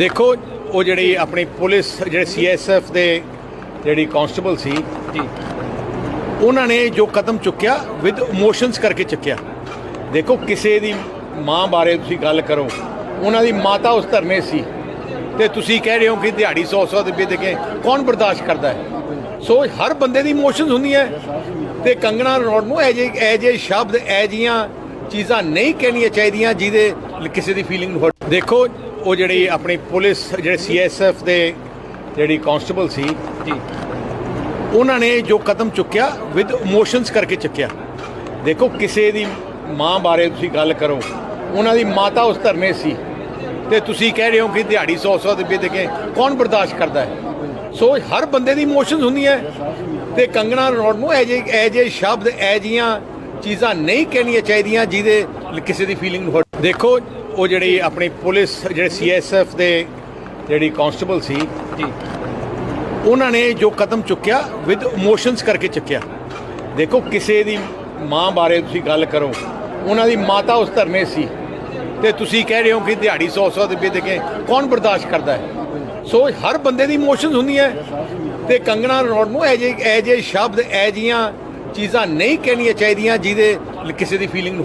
ਦੇਖੋ ਉਹ ਜਿਹੜੀ ਆਪਣੀ ਪੁਲਿਸ ਜਿਹੜੇ ਸੀਐਸਐਫ ਦੇ ਜਿਹੜੀ ਕਾਂਸਟੇਬਲ ਸੀ ਜੀ। ਉਹਨਾਂ ਨੇ ਜੋ ਕਦਮ ਚੁੱਕਿਆ ਵਿਦ ਇਮੋਸ਼ਨਸ ਕਰਕੇ ਚੁੱਕਿਆ। ਦੇਖੋ ਕਿਸੇ ਦੀ ਮਾਂ ਬਾਰੇ ਤੁਸੀਂ ਗੱਲ ਕਰੋ ਉਹਨਾਂ ਦੀ ਮਾਤਾ ਉਸ ਧਰਨੇ ਸੀ। ਤੇ ਤੁਸੀਂ ਕਹਿ ਰਹੇ ਹੋ ਕਿ ਦਿਹਾੜੀ 100 100 ਰੁਪਏ ਦੇ ਕੇ ਕੌਣ ਬਰਦਾਸ਼ਤ ਕਰਦਾ ਹੈ? ਸੋ ਹਰ ਬੰਦੇ ਦੀ ਇਮੋਸ਼ਨਸ ਹੁੰਦੀਆਂ ਤੇ ਕੰਗਣਾ ਰਣੌਤ ਨੂੰ ਇਹ ਜੇ ਇਹ ਜੇ ਸ਼ਬਦ ਇਹ ਜੀਆਂ ਚੀਜ਼ਾਂ ਨਹੀਂ ਕਹਿਣੀਆਂ ਚਾਹੀਦੀਆਂ ਜਿਹਦੇ ਕਿਸੇ ਦੀ ਫੀਲਿੰਗ ਦੇਖੋ ਉਹ ਜਿਹੜੀ ਆਪਣੀ ਪੁਲਿਸ ਜਿਹੜੇ ਸੀਐਸਐਫ ਦੇ ਜਿਹੜੀ ਕਾਂਸਟੇਬਲ ਸੀ ਜੀ। ਉਹਨਾਂ ਨੇ ਜੋ ਕਦਮ ਚੁੱਕਿਆ ਵਿਦ ਇਮੋਸ਼ਨਸ ਕਰਕੇ ਚੁੱਕਿਆ। ਦੇਖੋ ਕਿਸੇ ਦੀ ਮਾਂ ਬਾਰੇ ਤੁਸੀਂ ਗੱਲ ਕਰੋ ਉਹਨਾਂ ਦੀ ਮਾਤਾ ਉਸ ਧਰਨੇ ਸੀ। ਤੇ ਤੁਸੀਂ ਕਹਿ ਰਹੇ ਹੋ ਕਿ ਦਿਹਾੜੀ 100 100 ਰੁਪਏ ਦੇ ਕੇ ਕੌਣ ਬਰਦਾਸ਼ਤ ਕਰਦਾ ਹੈ? ਸੋ ਹਰ ਬੰਦੇ ਦੀ ਇਮੋਸ਼ਨਸ ਹੁੰਦੀਆਂ ਤੇ ਕੰਗਣਾ ਰਣੌਤ ਨੂੰ ਇਹ ਜੇ ਇਹ ਜੇ ਸ਼ਬਦ ਇਹ ਜੀਆਂ ਚੀਜ਼ਾਂ ਨਹੀਂ ਕਹਿਣੀਆਂ ਚਾਹੀਦੀਆਂ ਜਿਹਦੇ ਕਿਸੇ ਦੀ ਫੀਲਿੰਗ ਨੂੰ ਦੇਖੋ ਉਹ ਜਿਹੜੀ ਆਪਣੀ ਪੁਲਿਸ ਜਿਹੜੇ ਸੀਐਸਐਫ ਦੇ ਜਿਹੜੀ ਕਾਂਸਟੇਬਲ ਸੀ ਜੀ। ਉਹਨਾਂ ਨੇ ਜੋ ਕਦਮ ਚੁੱਕਿਆ ਵਿਦ ਇਮੋਸ਼ਨਸ ਕਰਕੇ ਚੁੱਕਿਆ। ਦੇਖੋ ਕਿਸੇ ਦੀ ਮਾਂ ਬਾਰੇ ਤੁਸੀਂ ਗੱਲ ਕਰੋ ਉਹਨਾਂ ਦੀ ਮਾਤਾ ਉਸ ਧਰਨੇ ਸੀ। ਤੇ ਤੁਸੀਂ ਕਹਿ ਰਹੇ ਹੋ ਕਿ ਦਿਹਾੜੀ 100 100 ਰੁਪਏ ਦੇ ਕੇ ਕੌਣ ਬਰਦਾਸ਼ਤ ਕਰਦਾ ਹੈ? ਸੋ ਹਰ ਬੰਦੇ ਦੀ ਇਮੋਸ਼ਨਸ ਹੁੰਦੀਆਂ ਤੇ ਕੰਗਣਾ ਰਣੌਤ ਨੂੰ ਇਹ ਜੇ ਇਹ ਜੇ ਸ਼ਬਦ ਇਹ ਜੀਆਂ ਚੀਜ਼ਾਂ ਨਹੀਂ ਕਹਿਣੀਆਂ ਚਾਹੀਦੀਆਂ ਜਿਹਦੇ ਕਿਸੇ ਦੀ ਫੀਲਿੰਗ